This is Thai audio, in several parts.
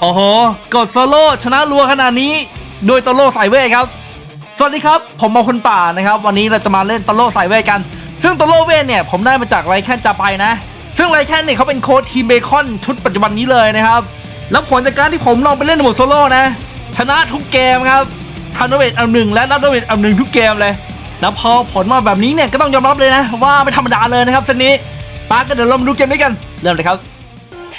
โอ้โห กดโซโล่ชนะรัวขนาดนี้ โดยตโล่สายเวทครับ สวัสดีครับ ผมมาคนป่านะครับ วันนี้เราจะมาเล่นตโล่สายเวทกัน ซึ่งตโล่เวทเนี่ย ผมได้มาจากไรแคนจะไปนะ ซึ่งไรแคนเนี่ยเขาเป็นโค้ดทีมเบคอนชุดปัจจุบันนี้เลยนะครับ แล้วผลจากการที่ผมลองไปเล่นโหมดโซโล่นะ ชนะทุกเกมครับทำดาเมจอันหนึ่งและรับดาเมจอันหนึ่งทุกเกมเลย แล้วพอผลมาแบบนี้เนี่ยก็ต้องยอมรับเลยนะ ว่าไม่ธรรมดาเลยนะครับเซตนี้ปาก็เดี๋ยวเรามาดูเกมด้วยกัน เริ่มเลยครับ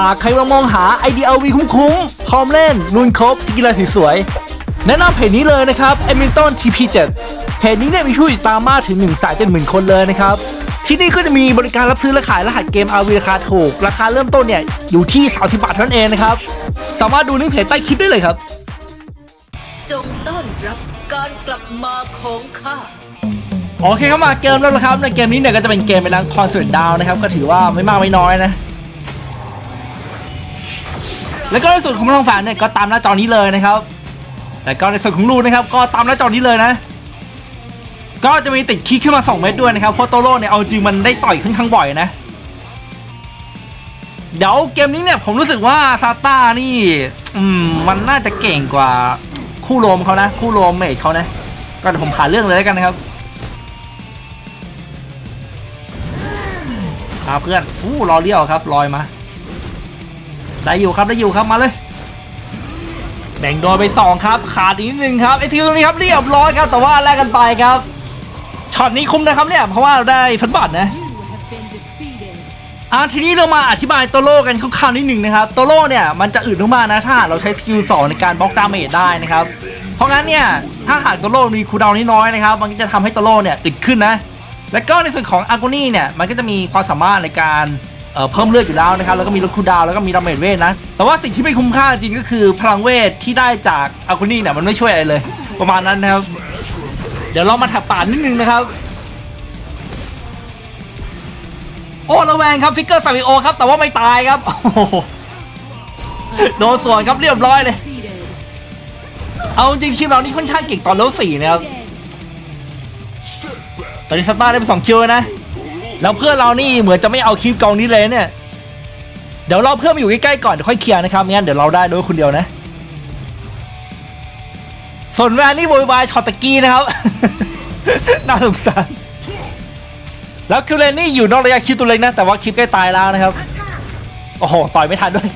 หากใครมามองหา IDLV คุ้มๆพร้อมเล่นลุนครบกีฬาสวยๆแนะนำเพจนี้เลยนะครับ e m i l t o n TP7 เพจนี้เนี่ยมีผู้ติดตามมากถึง1นึ่งแสนเจ็ดหมื่นคนเลยนะครับที่นี่ก็จะมีบริการรับซื้อและขายรหัสเกม RV ราคาถูก ราคาเริ่มต้นเนี่ยอยู่ที่ 30 บาทเท่านั้นเองนะครับ สามารถดูลิงก์เพจใต้คลิปได้เลยครับ จงต้อนรับการกลับมาของข้า โอเคเข้ามาเกมแล้วนะครับ ในเกมนี้เนี่ยก็จะเป็นเกมเป็นรังคอนเสิร์ตดาวนะครับ ก็ถือว่าไม่มากไม่น้อยนะ แล้วก็ในส่วนของพลังแฝงเนี่ยก็ตามหน้าจอนี้เลยนะครับแล้วก็ในส่วนของรูนะครับ ก็ตามหน้าจอนี้เลยนะ ก็จะมีติดคีย์ขึ้นมา 2 เม็ดด้วยนะครับเพราะโตโร่เนี่ยเอาจริงมันได้ต่อยค่อนข้างบ่อยนะ เดี๋ยวเกมนี้เนี่ยผมรู้สึกว่าซาต้านี่ อืมมันน่าจะเก่งกว่าคู่โรมเขานะ คู่โรมเมทเขานะ ก็เดี๋ยวผมผ่านเรื่องเลยแล้วกันนะครับอาเพื่อนอู้รอเลี้ยวครับลอยมา ได้อยู่ครับได้อยู่ครับมาเลยแบ่งโดนไปสองครับ ขาดอีกนิดนึงครับไอทิวตรงนี้ครับเรียบร้อยครับแต่ว่าแลกกันไปครับช็อตนี้คุ้มนะครับเนี่ยเพราะว่าเราได้ฟันบัตรนะอะทีนี้เรามาอธิบายโตโร่กันคร่าวๆนิดหนึ่งนะครับโตโร่เนี่ยมันจะอืดมากๆนะถ้าเราใช้สกิล2ในการบล็อกดาเมจได้นะครับเพราะงั้นเนี่ยถ้าหากโตโร่มีคูดาวน์น้อยๆนะครับ มันก็จะทำให้โตโร่เนี่ยอึดขึ้นนะ แล้วก็ในส่วนของอาร์โกนี่เนี่ยมันก็จะมีความสามารถในการ เอ่อเพิ่มเลือดอยู่แล้วนะครับ แล้วก็มีลดคูดาวแล้วก็มีดาเมจเวทนะ แต่ว่าสิ่งที่ไม่คุ้มค่าจริงก็คือพลังเวทที่ได้จากอากูนี่เนี่ยมันไม่ช่วยอะไรเลย ประมาณนั้นนะครับ เดี๋ยวเรามาถับป่านนิดนึงนะครับ โอ้ระแวงครับฟิกเกอร์ซาวิโอครับ แต่ว่าไม่ตายครับโอ้โหโดนส่วนครับเรียบร้อยเลย เอาจริงๆทีมเรานี่ค่อนข้างเก่งตอนเลเวลสี่นะครับ ตอนนี้สตาร์ได้ไปสองคิวนะ แล้วเพื่อนเรานี่เหมือนจะไม่เอาคิวกองนี้เลยเนี่ย เดี๋ยวเราเพื่อนมาอยู่ใกล้ๆก่อนเดี๋ยวค่อยเคลียร์นะครับไม่งั้นเดี๋ยวเราได้โดยคนเดียวนะ ส่วนแวนนี่โวยวายช็อตตะกี้นะครับ น่าสงสาร แล้วคิวเลนนี่อยู่นอกระยะคิวตัวเล็กนะ แต่ว่าคิวใกล้ตายแล้วนะครับ โอ้โหต่อยไม่ทันด้วย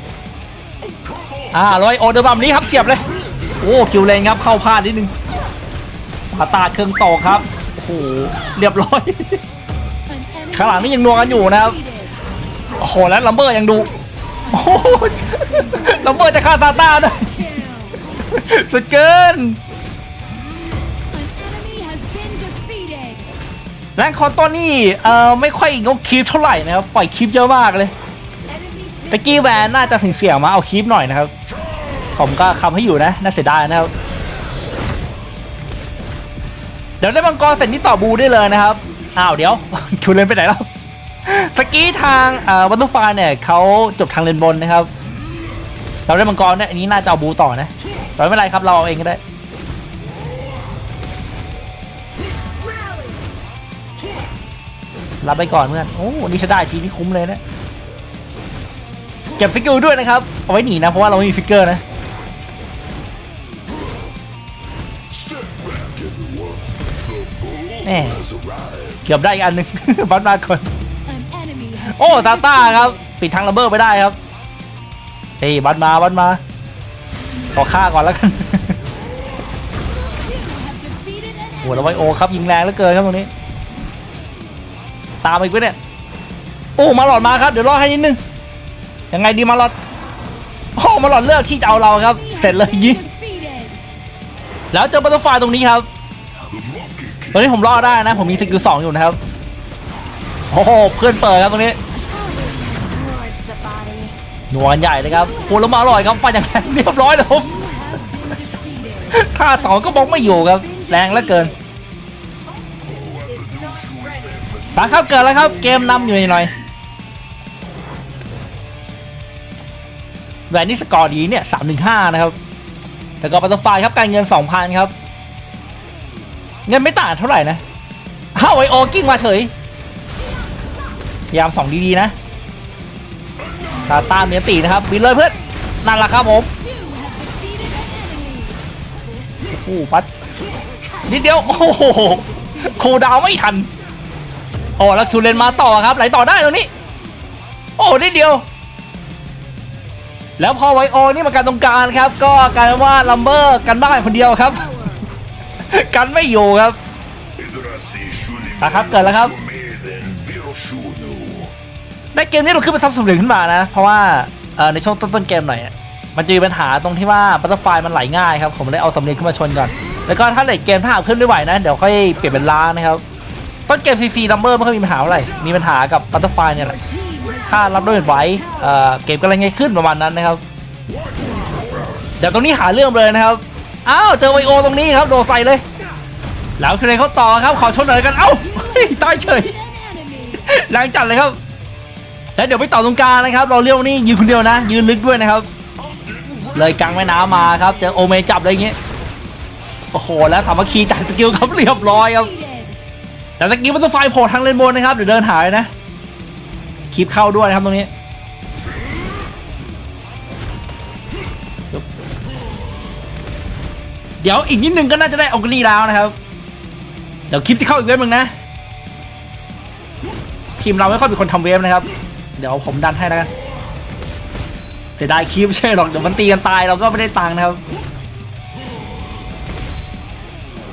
อ่าร้อยโอเดอร์บัมนี้ครับเสียบเลย โอ้คิวเลนครับเข้าพลาดนิดนึงปาตาเครื่องตกครับ โอ้โหเรียบร้อย ข้างหลังนี่ยังนัวกันอยู่นะครับโอ้โหแล้วลัมเบอร์ยังดูโอ้โหลัมเบอร์จะฆ่าซาต้าด้วยสุดเกินแรงคอนต้นนี่เอ่อไม่ค่อยงกคลิปเท่าไหร่นะครับปล่อยคลิปเยอะมากเลยตะกี้แวนน่าจะถึงเสียงมาเอาคลิปหน่อยนะครับ ผมก็คำให้อยู่นะน่าเสียดายนะครับ เดี๋ยวได้มังกรเสร็จนี่ต่อบูได้เลยนะครับ อ้าวเดี๋ยวคิวเลนไปไหนแล้วตะกี้ทางวัตถุไฟเนี่ยเขาจบทางเลนบนนะครับ เราได้มังกรเนี่ยอันนี้น่าจะเอาบูต่อนะแต่ไม่เป็นไรครับเราเอาเองก็ได้รับไปก่อนเพื่อนโอ้นี่ถ้าได้ทีนี้คุ้มเลยนะ เก็บฟิกเกอร์ด้วยนะครับ เอาไว้หนีนะ เพราะว่าเราไม่มีฟิกเกอร์นะ แหม กือบได้อีกอันหนึ่ง บัตมาก่อน โอ้ ซาต้าครับ ปิดทางระเบิดไปได้ครับเฮ้ยบัตมาบัตมา ขอฆ่าก่อนแล้วกันโอ้แล้วไวโอครับยิงแรงเหลือเกินครับตรงนี้ ตามไปอีกปะเนี่ย โอ้ มาหลอดมาครับ เดี๋ยวรอให้นิดนึง ยังไงดีมาหลอด โอ้ มาหลอดเลือกที่จะเอาเราครับ เสร็จเลยยิงแล้วเจอบัตเตอร์ไฟตรงนี้ครับ ตอนนี้ผมรอดได้นะ ผมมีสกิลสองอยู่นะครับ โอ้โห เพื่อนเปิดครับตรงนี้หนวลใหญ่เลยครับโอ้แล้วมาอร่อยครับฟันอย่างแรงเรียบร้อยแล้วผมท่าสองก็บล็อกไม่อยู่ครับ แรงเหลือเกินมาครับเกิดแล้วครับ เกมนำอยู่หน่อยแหวนนี่สกอร์ดีเนี่ยสามหนึ่งห้านะครับ แต่ก็ปัตตไฟครับการเงินสองพันครับ เงินไม่ต่างเท่าไหร่นะเฮ้าไอโอกิ้งมาเฉย ยามสองดีๆนะตาตาเมียตีนะครับบินเลยเพื่อนนั่นแหละครับผมโอ้โหปัดนิดเดียว โอ้โหคูดาวไม่ทันโอ้แล้วคิวเลนมาต่อครับไหลต่อได้ตรงนี้ โอ้นิดเดียว แล้วพอไวโอนี่มากันตรงกลางครับ ก็กลายว่าลัมเบอร์กันบ้านคนเดียวครับ กันไม่อยู่ครับอะครับเกิดแล้วครับ ในเกมนี้เราขึ้นไปซับสำเร็จขึ้นมานะ เพราะว่าในช่วงต้นๆเกมหน่อยมันจะมีปัญหาตรงที่ว่าบัตเตอร์ไฟมันไหลง่ายครับ ผมเลยเอาสำเร็จขึ้นมาชนก่อน แล้วก็ถ้าเลทเกมถ้าหาขึ้นไม่ไหวนะ เดี๋ยวค่อยเปลี่ยนเป็นล้านะครับ ต้นเกมซีซีดัมเบอร์ไม่ค่อยมีปัญหาอะไร มีปัญหากับบัตเตอร์ไฟเนี่ยแหละถ้ารับด้วยไหวเอ่อเกมก็เลยง่ายขึ้นประมาณนั้นนะครับเดี๋ยวตรงนี้หาเรื่องเลยนะครับ อ้าวเจอไวโอตรงนี้ครับโดดใส่เลย แล้วคือเลยเขาต่อครับขอชนหน่อยกันเอ้าเฮ้ยตายเฉยแรงจัดเลยครับ แล้วเดี๋ยวไปต่อตรงกลางนะครับ เราเรียวนี่ยืนคนเดียวนะ ยืนลึกด้วยนะครับ เลยกลางแม่น้ำมาครับเจอโอเมจับอะไรอย่างเงี้ยโอ้โหแล้วสามัคคีจัดสกิลครับเรียบร้อยครับแต่สกิลมันต้องไฟโผล่ทางเลนบนนะครับเดี๋ยวเดินหายนะคลิปเข้าด้วยนะครับตรงนี้ เดี๋ยวอีกนิดนึงก็น่าจะได้ออกนี่แล้วนะครับ เดี๋ยวคลิปจะเข้าอีกเว็บหนึงนะทีมเราไม่ค่อยมีคนทำเวฟนะครับ เดี๋ยวผมดันให้แล้วกันเสียดายคลิปไม่ใช่หรอกเดี๋ยวมันตีกันตายเราก็ไม่ได้ตังค์นะครับ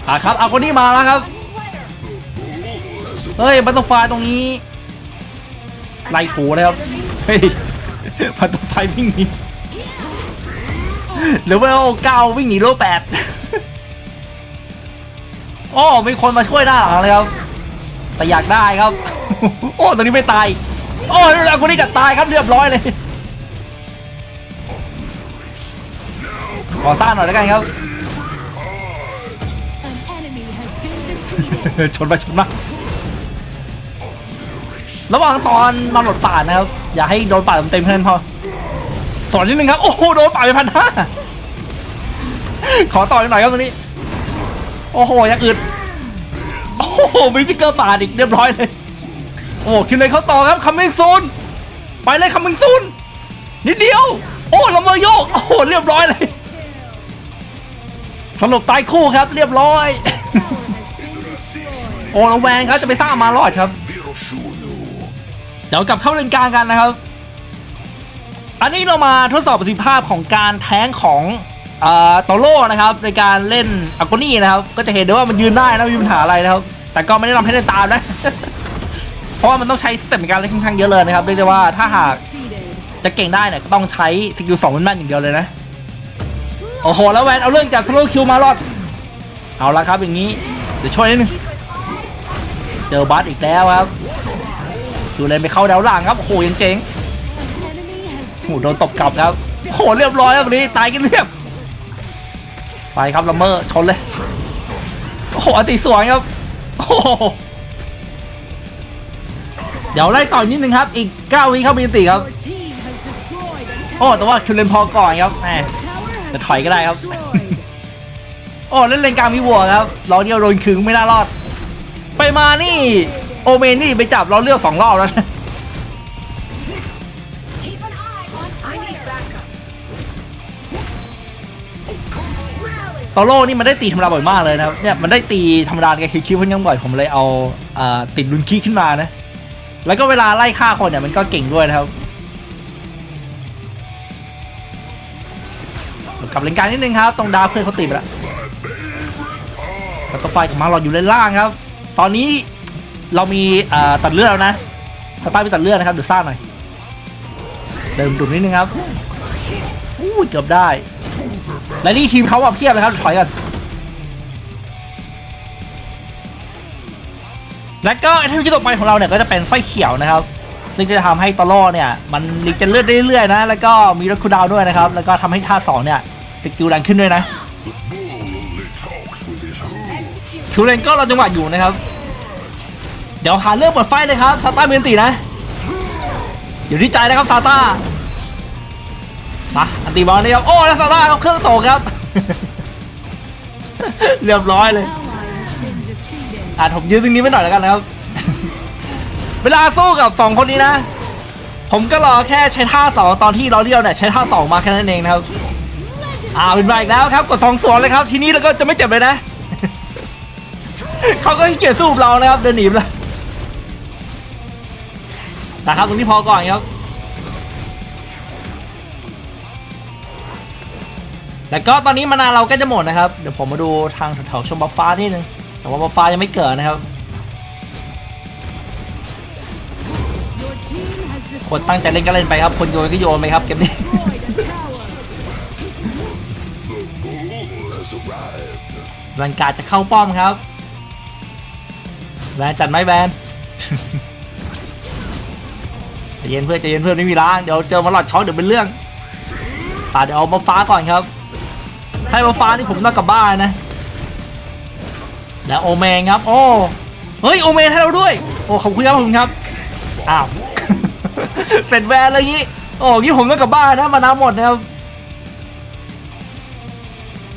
อะครับเอาคนนี้มาแล้วครับเฮ้ยบัตเตอร์ไฟตรงนี้ไล่ถูเลยครับเฮ้ยบัตเตอร์ไฟวิ่งหนี หรือว่าโอ้เก้าวิ่งหนีโลแปดโอ้มีคนมาช่วยหน้าหลังเลยครับ แต่อยากได้ครับ โอ้ตอนนี้ไม่ตาย โอ้แล้วคนนี้จะตายครับเรียบร้อยเลยขอสร้างหน่อยแล้วกันครับชนไปชนมาระหว่างตอนมาหลดป่านะครับ อย่าให้โดนป่าเต็มๆเท่านั้นพอ อนนิดนึงครับ โอ้โหโดนป่าไปพันห้าขอต่ออีกหน่อยครับตรงนี้ โอ้โหยังอึดโอ้โหมีพิกเกอร์ป่าอีกเรียบร้อยเลย โอ้คิดเลยเขาต่อครับคัมมิ่งซูนไปเลยคัมมิ่งซูนนิดเดียว โอ้ละเมอโยก โอ้โหเรียบร้อยเลยสรุปตายคู่ครับ เรียบร้อย โอ้ระแวงครับจะไปสร้างมารอดครับ เดี๋ยวกลับเข้าเลนกลางกันนะครับ อันนี้เรามาทดสอบประสิทธิภาพของการแท้งของเอ่อโตโร่นะครับ ในการเล่นอากนี่นะครับ ก็จะเห็นได้ว่ามันยืนได้นะไม่มีปัญหาอะไรนะครับ แต่ก็ไม่ได้ทำให้เล่นตามนะ เพราะว่ามันต้องใช้สเต็ปในการเล่นค่อนข้างเยอะเลยนะครับเรียกได้ว่าถ้าหากจะเก่งได้เนี่ยก็ต้องใช้สกิลสองแม่นอย่างเดียวเลยนะโอ้โหแล้วแวนเอาเรื่องจากสโลคิวมารอดเอาละครับอย่างนี้เดี๋ยวช่วยนิดนึงเจอบัสอีกแล้วครับดูเลยไปเข้าแนวหลังครับโอ้โหยังเจ๋ง โอ้โหโดนตบกลับครับโหเรียบร้อยครับวันนี้ตายกันเรียบ ไปครับลัมเมอร์ชนเลยโอ้โหอติสวยครับโอ้โหเดี๋ยวไล่ต่ออีกนิดนึงครับ อีก 9 วิเข้ามีนติครับ โอ้แต่ว่าคิวเลนพอก่อนครับแหมจะถอยก็ได้ครับ โอ้เล่นเลนกลางมีวัวครับล้อเดียวโดนคึงไม่น่ารอด ไปมานี่ โอเมนนี่ไปจับเราเลือกสองรอบแล้ว ตโร่นี่มันได้ตีธรรมดาบ่อยมากเลยนะครับเนี่ยมันได้ตีธรรมดาแกคิวๆเพิ่งยังบ่อยผมเลยเอาอติดลุนคีขึ้นมานะแล้วก็เวลาไล่ฆ่าคนเนี่ยมันก็เก่งด้วยนะครับกลับเลนกลางนิดนึงครับตรงดาวเพื่อนเขาตีไปแล้วแต่ตัวไฟของมาเราอยู่เลนล่างครับ ตอนนี้เรามีตัดเลือดแล้วนะสตาไปตัดเลือดนะครับเดี๋ยวสร้าหน่อยเดิมดุนิดนึงครับอู้ยเกือบได้ และนี่ทีมเขาอะเพียบเลยครับถอยกันแล้วก็ไอเทมที่ต่อไปของเราเนี่ยก็จะเป็นสร้อยเขียวนะครับซึ่งจะทำให้ตโล่เนี่ย มันลิจะเลือดเรื่อยๆนะ แล้วก็มีรถคูดาวด้วยนะครับ แล้วก็ทำให้ท่าสองเนี่ยสกิลแรงขึ้นด้วยนะ The bull only talks with his hooves. คิวเลนก็เรอจังหวะอยู่นะครับ เดี๋ยวหาเรื่องเปิดไฟเลยครับซาต้าเมียนตีนะ อยู่ที่ใจนะครับซาต้า มาอันตีบอลนี่ครับโอ้แล้วซาต้าครับเครื่องตกครับ เรียบร้อยเลยอะผมยืนตรงนี้ไปหน่อยแล้วกันนะครับ เวลาสู้กับสองคนนี้นะ ผมก็รอแค่ใช้ท่าสองตอนที่เราเรียวเนี่ยใช้ท่าสองมาแค่นั้นเองนะครับอ่าเป็นมาอีกแล้วครับกดสองสวนเลยครับ ทีนี้เราก็จะไม่เจ็บเลยนะ เขาก็ขี้เกียจสู้เรานะครับเดินหนีไปแล้วนะครับตรงนี้พอก่อนครับ แล้วก็ตอนนี้มานาเราก็จะหมดนะครับ เดี๋ยวผมมาดูทางแถวๆชมบัฟฟ้านิดนึง แต่ว่าบัฟฟ้ายังไม่เกิดนะครับคนตั้งใจเล่นก็เล่นไปครับ คนโยนก็โยนไปครับเกมนี้ The bull has arrived. แวนการจะเข้าป้อมครับ แวนจัดไหมแวนใจเย็นเพื่อนใจเย็นเพื่อนไม่มีล้าง เดี๋ยวเจอมาหลอดช็อตเดี๋ยวเป็นเรื่องป่าเดี๋ยวเอามาฟ้าก่อนครับ ให้มาฟ้านี่ผมต้องกลับบ้านนะ แล้วโอเมนครับ โอ้ เฮ้ย โอเมนให้เราด้วย โอ้ ขอบคุณครับขอบคุณครับ อ้าว เสร็จแวนเลยงี้ โอ้งี้ผมต้องกลับบ้านนะมาน้ำหมดนะครับ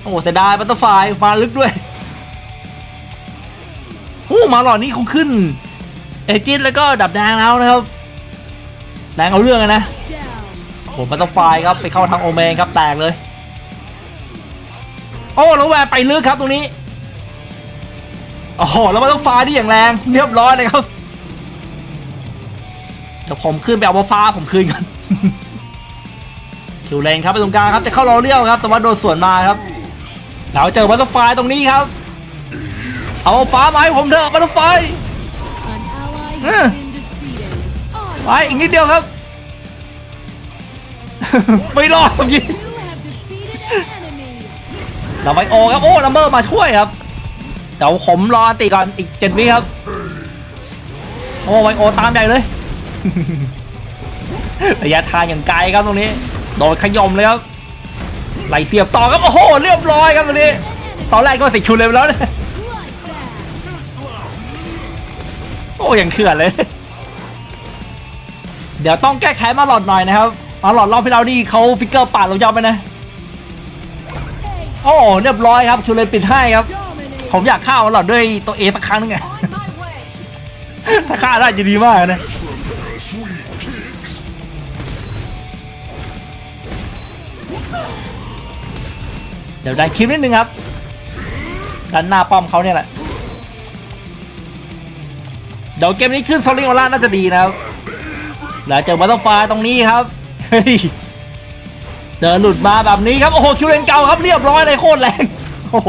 โอ้เสียดายบัตเตอร์ไฟมาลึกด้วยโอ้มาหลอดนี่เขาขึ้น เอจิตแล้วก็ดับแดงแล้วนะครับแดงเอาเรื่องนะโอ้บัตเตอร์ไฟครับไปเข้าทางโอเมนครับแตกเลย โอ้แล้วแวร์ไปลึกครับตรงนี้โอ้โหแล้วบัตเตอร์ไฟนี่อย่างแรงเรียบร้อยเลยครับเดี๋ยวผมขึ้นไปเอาบัตเตอร์ไฟผมคืนกันคิวเลนครับไปตรงกลางครับจะเข้ารอเลี้ยวครับแต่ว่าโดนสวนมาครับเราเจอบัตเตอร์ไฟตรงนี้ครับ เอาฟ้ามาให้ผมเถอะบัตเตอร์ไฟไปอีกนิดเดียวครับ ไม่รอดเมื่อกี้ เราไปโอครับโอ้ลัมเบอร์มาช่วยครับเดี๋ยวผมรอตีก่อนอีกเจ็ดวิครับ โอ้ไวโอตามใหญ่เลยระยะทางอย่างไกลครับตรงนี้โดนขยมเลยครับไหลเสียบต่อครับโอ้โหเรียบร้อยครับตรงนี้ตอนแรกก็สิคิวเลยไปแล้วเนี่ยโอ้ยังเขื่อนเลย เดี๋ยวต้องแก้ไขมาหลอดหน่อยนะครับมาหลอดรอบที่เรานี่เขาฟิกเกอร์ปาดเรายอมไปนะ โอ้เรียบร้อยครับคิวเลยปิดให้ครับ ผมอยากฆ่ามาหลอดด้วยตัวเอสักครั้งนึงไงถ้าฆ่าได้จะดีมากนะเดี๋ยวดันคลิปนิดนึงครับดันหน้าป้อมเขาเนี่ยแหละเดี๋ยวเกมนี้ขึ้นโซลิงโอล่าน่าจะดีนะครับแล้วเจอบัตเตอร์ไฟลาตรงนี้ครับเฮ้ย เดินหลุดมาแบบนี้ครับโอ้โหคิวเลนเก่าครับเรียบร้อยเลยโคตรแรงโอ้โห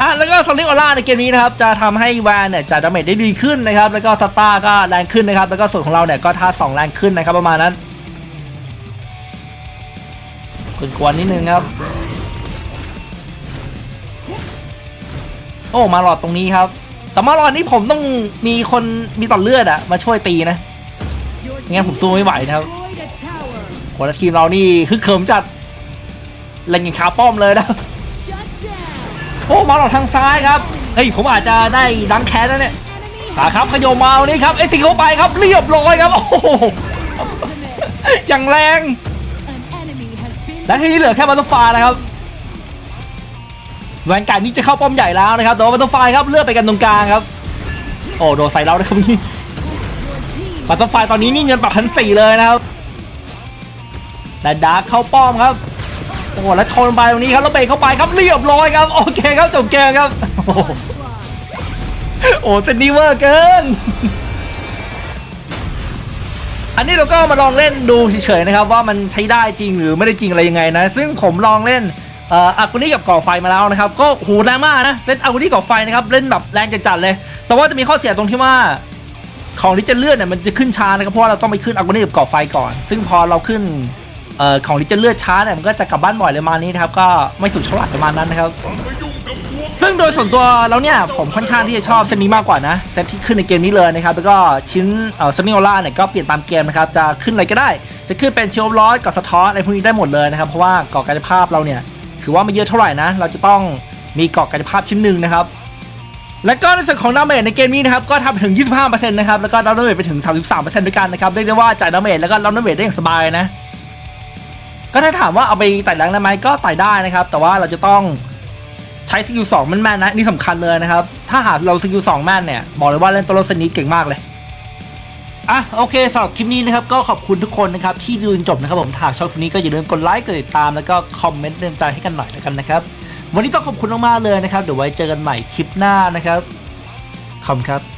อะแล้วก็โซลิงโอล่าในเกมนี้นะครับจะทำให้แวนเนี่ยจะดาเมจได้ดีขึ้นนะครับแล้วก็สตาร์ก็แรงขึ้นนะครับแล้วก็ส่วนของเราเนี่ยก็ท่าสองแรงขึ้นนะครับประมาณนั้นกวนๆนิดนึงครับ โอ้มาหลอดตรงนี้ครับ แต่มาหลอดนี้ผมต้องมีคนมีต่อเลือดอะมาช่วยตีนะงั้นผมสู้ไม่ไหวนะครับ คนละทีมเรานี่คึกเขิมจัดเล่นอย่างขาป้อมเลยนะโอ้มาหลอดทางซ้ายครับเฮ้ยผมอาจจะได้ดังแค้นนะเนี่ยขาครับขยมมาวันนี้ครับเอติเข้าไปครับเรียบร้อยครับโอ้โหอย่างแรงและทีนี้เหลือแค่บัตเตอร์ไฟลายนะครับแวนการ์ดนี้จะเข้าป้อมใหญ่แล้วนะครับแต่ว่าบัตเตอร์ไฟลายครับเลือกไปกันตรงกลางครับโอ้โดนใส่เรานะครับนี่บัตเตอร์ไฟลายตอนนี้นี่เงินปรับพันสี่เลยนะครับ และดาร์เข้าป้อมครับโอ้โหแล้วชนไปตรงนี้ครับแล้วเบรกเข้าไปครับเรียบร้อยครับโอเคครับจบเกมครับโอ้โหโอ้เซนนิเวอร์เกินอันนี้เราก็มาลองเล่นดูเฉยๆนะครับ ว่ามันใช้ได้จริงหรือไม่ได้จริงอะไรยังไงนะ ซึ่งผมลองเล่นเอ่ออากุนี่กับก่อไฟมาแล้วนะครับ ก็โหแรงมากนะเซตอากุนี่ก่อไฟนะครับเล่นแบบแรงจัดๆเลย แต่ว่าจะมีข้อเสียตรงที่ว่าของที่จะเลื่อนเนี่ยมันจะขึ้นช้านะครับเพราะเราต้องไปขึ้นอากุนี่กับก่อไฟก่อน ซึ่งพอเราขึ้น เอ่อของที่จะเลือนช้าเนี่ยมันก็จะกลับบ้านบ่อยเลยมานี้นะครับ ก็ไม่สุดฉลาดประมาณนั้นนะครับ ซึ่งโดยส่วนตัวแล้วเนี่ยผมค่อนข้างที่จะชอบเซตนี้มากกว่านะเซตที่ขึ้นในเกมนี้เลยนะครับแล้วก็ชิ้นเอ่อซันนิโอล่าเนี่ยก็เปลี่ยนตามเกมนะครับจะขึ้นอะไรก็ได้ จะขึ้นเป็นเชลร้อยกับสะท้อนอะไรพวกนี้ได้หมดเลยนะครับเพราะว่าเกาะกายภาพเราเนี่ยถือว่าไม่เยอะเท่าไหร่นะ เราจะต้องมีเกาะกายภาพชิ้นหนึ่งนะครับและก็ในส่วนของดาเมจในเกมนี้นะครับก็ทำถึง 25%นะครับแล้วก็รับดาเมจไปถึง 33%ด้วยกันนะครับเรียกได้ว่าจ่ายดาเมจแล้วก็รับดาเมจได้อย่างสบายนะ ก็ถ้าถามว่าเอาไปไต่แรงได้ไหมก็ไต่ได้นะครับ แต่ว่าเราจะต้องใช้สกิลสองแม่นๆนะนี่สำคัญเลยนะครับ ถ้าหากเราสกิลสองแม่นเนี่ยบอกเลยว่าเล่นตัวรถสนิทเก่งมากเลยอะโอเคสำหรับคลิปนี้นะครับก็ขอบคุณทุกคนนะครับที่ดูจนจบนะครับผมถ้าชอบคลิปนี้ก็อย่าลืมกดไลค์กดติดตามแล้วก็คอมเมนต์เตือนใจให้กันหน่อยแล้วกันนะครับ วันนี้ต้องขอบคุณมากๆเลยนะครับเดี๋ยวไว้เจอกันใหม่คลิปหน้านะครับขอบคุณครับ